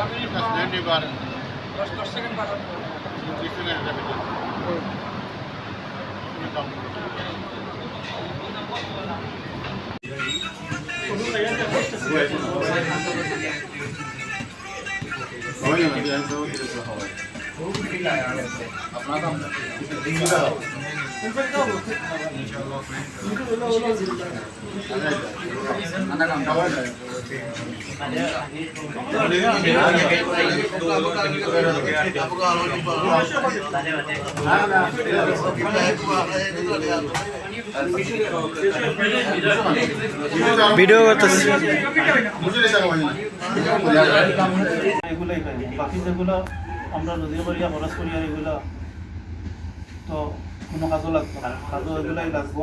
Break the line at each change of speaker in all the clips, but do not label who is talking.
Последний
бар. Последний бар. Oye, me quedan todo que eso joder. अपना काम इंशाल्लाह अपना काम
ভিডিও করতেছি।
বাকি যেগুলো আমরা নদী করিয়া খরচ করিয়া এগুলা তো কোনো কাজও লাগতো কাজও এগুলাই লাগবো।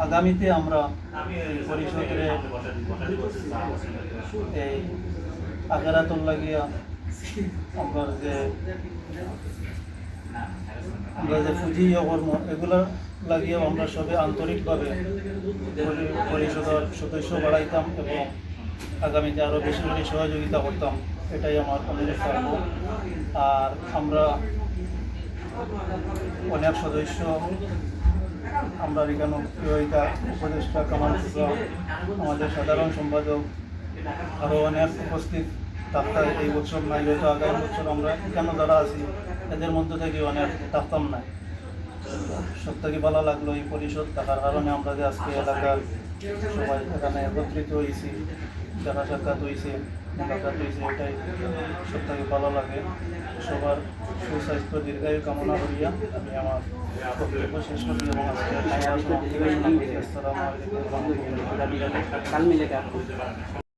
আগামীতে আমরা পরিষদের এই আগারাতর লাগিয়া আমরা যে আমরা যে পুঁজি কর্ম এগুলো লাগিয়েও আমরা সবে আন্তরিকভাবে পরি- পরিষদের সদস্য বাড়াইতাম এবং আগামীতে আরও বেশি বেশি সহযোগিতা করতাম এটাই আমার অনুরোধ থাকব আর আমরা অনেক সদস্য আমরা এখানে প্রিয়তা উপদেষ্টা কামাল আমাদের সাধারণ সম্পাদক, আরও অনেক উপস্থিত ডাক্তার এই বছর নাই, হয়তো আগামী বছর আমরা এখানে যারা আছি, এদের মধ্যে থেকে অনেক ডাক্তার নাই। সব থেকে ভালো লাগল এই পরিষদ, থাকার কারণে আমরা যে আজকে এলাকার সবাই এখানে একত্রিত হয়েছি। দেখা সাক্ষাৎ হয়েছে দেখা হয়েছে এটাই সব থেকে ভালো লাগে। সবার সুস্বাস্থ্য, দীর্ঘায়ু কামনা করিয়া আমি আমার বক্তব্য শেষ করি এবং আজকে আলাইকুম